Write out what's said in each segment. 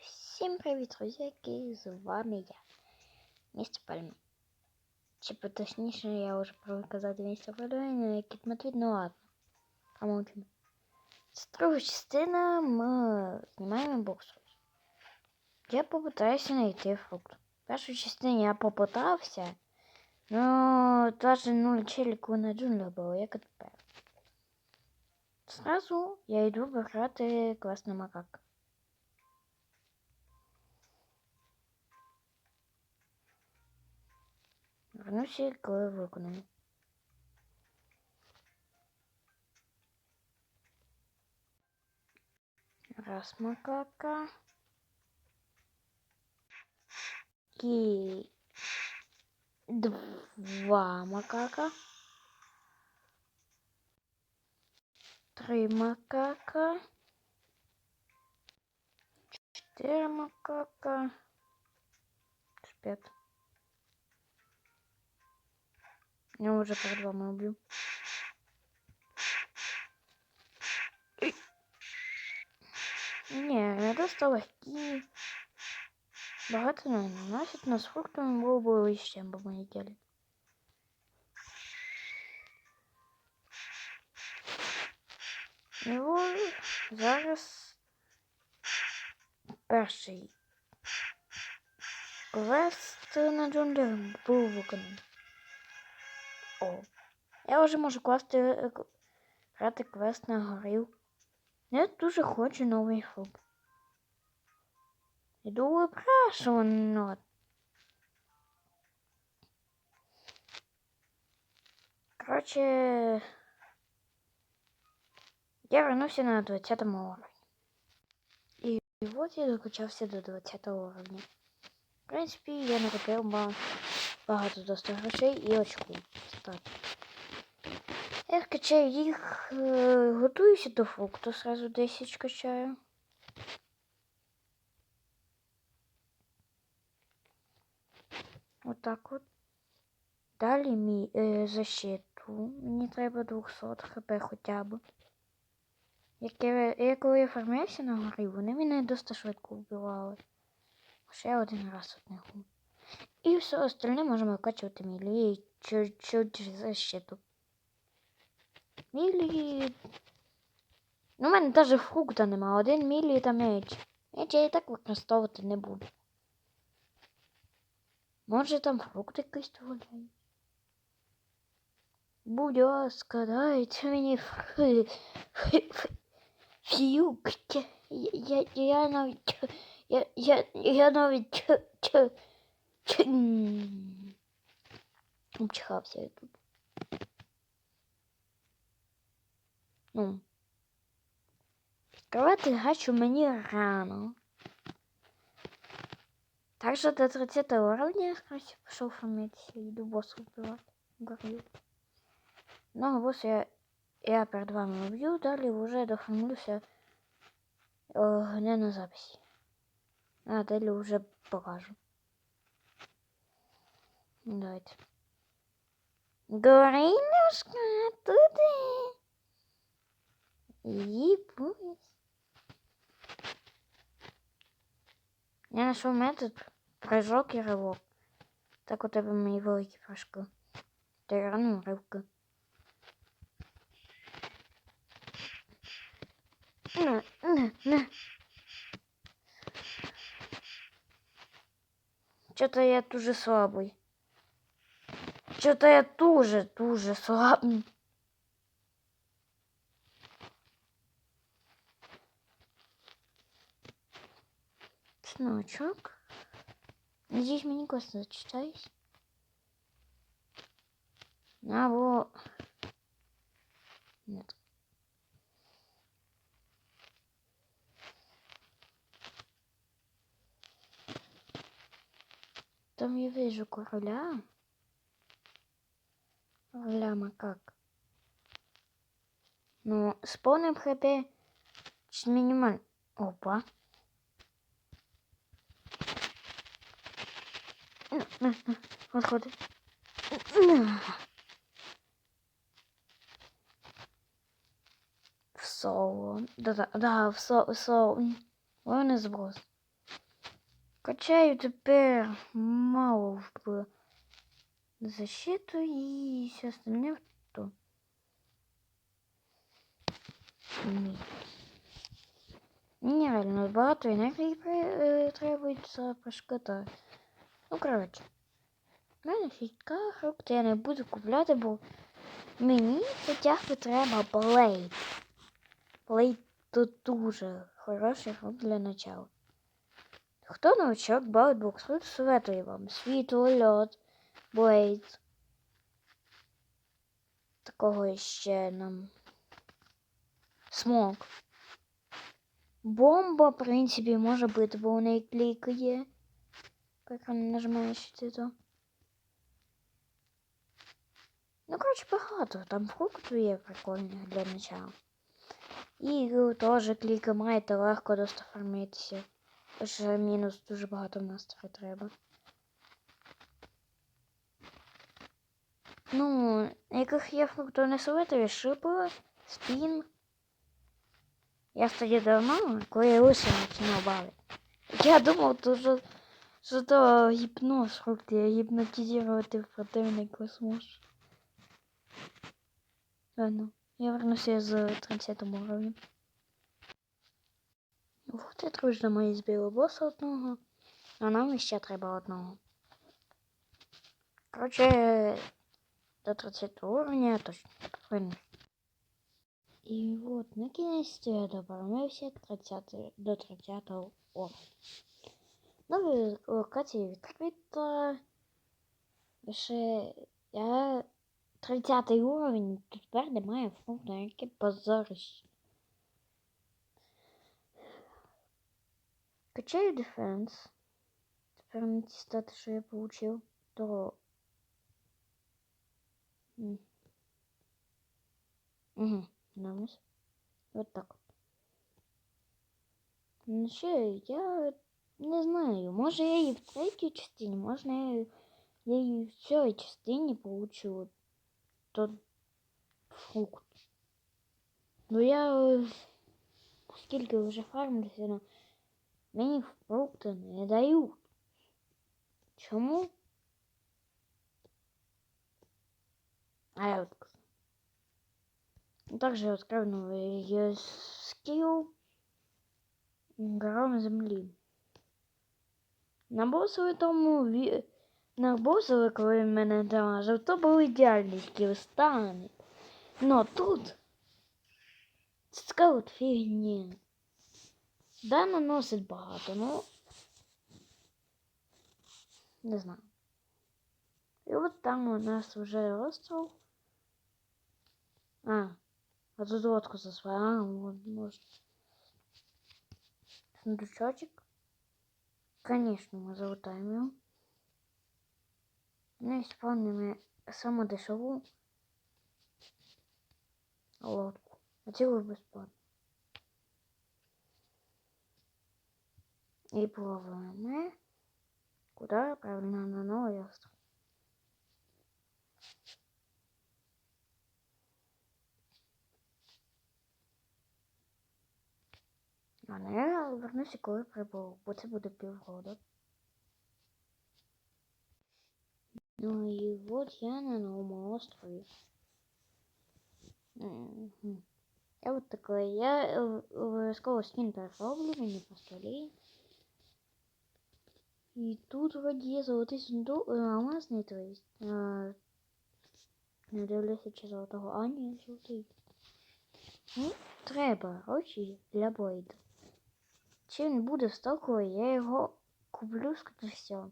Всім привіт, друзяки! З вами я, містер Пальм. Чи поточніше я вже привик казати містер Пальм, як Кіт Матвід, ну ладно. Помовчимо. Це друга частина ми знімаємо боксу. Я попытаюся знайти фрукт. В першій частині я попитався, но навіть нуль челіку на джунглях було, як і тепер. Сразу я йду виграти класний макак. Вернуся, коли виконаю. Раз макака. І два макака. Три макака. Чотири макака. П'ять. Я уже по два мы убью. Не, это стало хи. Богато не ну, наносит нас фруктами было бы и с чем бы мы не делали. Ну, зараз перший квест на джунглях был виконаний. О, я вже можу класти е, грати квест на горів. Я дуже хочу новий фрукт. Іду випрашувано. Короче, я вернувся на 20 уровні. І от я докачався до 20 уровня. В принципі, я накопив ба- багато досить грошей і очку стати. Я качаю їх, е, готуюся до фрукту, сразу 10 качаю. Отак от. Далі мій е, защиту. Мені треба 200 хп хоча б. Як я, я коли я фармився на горі, вони мене досить швидко вбивали. Ще один раз одного. І все остальне можемо викачувати мілі і чуть-чуть защиту. Мілі. Ну, у мене навіть фрукта нема. Один мілі та меч. Меч я і так використовувати не буду. Може там фрукт якийсь валяє. Будь ласка, дайте мені фрукт. Я, навіть... Я навіть... Обчихався я тут. Ну. Відкривати гачу мені рано. Также до 30 уровня я короче, пошел фармиться и иду босса убивать. Горю. Но босса я, я перед вами убью, далее уже дофармлюся э, не на записи. А далее уже покажу. Давайте. Горинушка, туди. І пусть. Я знайшов метод прыжок і ривок. Так у тебе мої великі прыжки. Ти рано ривки. На, на, на. Чого-то я дуже слабий. Что-то я дуже-дуже слаб. Значок. Надеюсь, мы не классно зачитались. На во. Нет. Там я вижу короля. Короля макак. Ну, с полным хп с минималь... Опа. На, на, на. В соло. Да, да, в соло. Соло. Не зброс. Качаю тепер мало в защиту и все остальное в то. Ні. Нереально багато енергії е, требується пошкода. Ну, коротше. У мене фрукти я не буду купляти, бо мені хоча б треба блейд. Блейд тут дуже хороший фрукт для начала. Хто новичок Баутбокс, тут советую вам світло, льод, блейд. Такого ще нам. Смок. Бомба, в принципі, може бути, бо у неї клікає. Як вона нажимає то. Ну, коротше, багато. Там фруктів є прикольних для начала. І теж кліка маєте легко достофармитися. Ще мінус дуже багато настрою треба. Ну, яких є фруктів не советую, шипа, спін. Я тоді давно, коли я починав бавити. Я думав, то, що, що то гіпноз фрукти, гіпнотизувати в противника зможу. Ладно, я вернуся з 30 уровня. Вот я дружно мої збили боса одного, а нам ще треба одного. Короче, до 30 уровня точно. Правильно. І от на кінець я добрався 30 до 30 уровня. Нові локації відкрита. Ще я 30 уровень, тепер немає функції, яке позорище. Качаю дефенс. Тепер ті що я получив, то... Угу, намус. Вот так. Ну ще я не знаю, може я і в третій частині, можна я, я і в цій частині получу тот фрукт. Ну я скільки вже фармлюся, но мені фрукти не дають. Чому? А я вот также открою новый скилл Гора землі. На босові тому на босові, коли мене дамажив, то був ідеальний скіл стани. Но тут от фігня. Да, наносить багато, ну не знаю. І от там у нас вже остров. А, а тут лодку засвоя, а, вот, может. Сундучочек. Конечно, мы залутаем его. Ну и спавним саму дешеву лодку. А цілу безплатно. И плаваем. Куда? Правильно, на новый остров. А не я вернуся, коли прибув, бо це буде півгода. Ну і от я на новому острові. Я вот такой, я обов'язково скін перероблю, мені просто лінь. І тут вроді є золотий сундук, алмазний, то есть. Не дивлюся, чи золотого, а ні, золотий. Ну, треба гроші для бойду. Чи він буде сталкою, я його куплю, скоріше всього.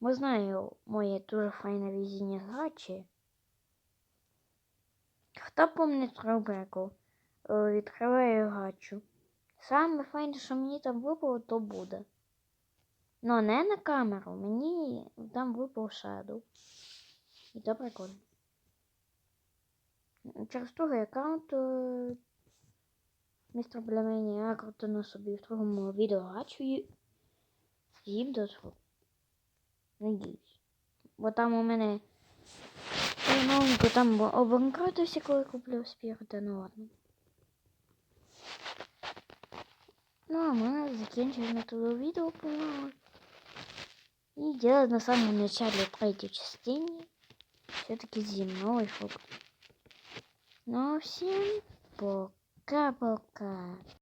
Бо знаю моє дуже файне везіння гачі. Хто помнить рубрику? Е, відкриваю гачу. Саме файне, що мені там випало, то буде. Ну, не на камеру, мені там випав Shadow. І то прикольно. Через другий аккаунт е, містер Блемені я крутину собі в другому відео гачу і їм дозволу. Надіюсь. Бо там у мене новенько там обанкротився, коли куплю спірта, ну ладно. Ну, а ми закінчуємо тут відео, по-моєму. И делать на самом начале третьей частине все-таки земной фрукт. Ну а Boka boka.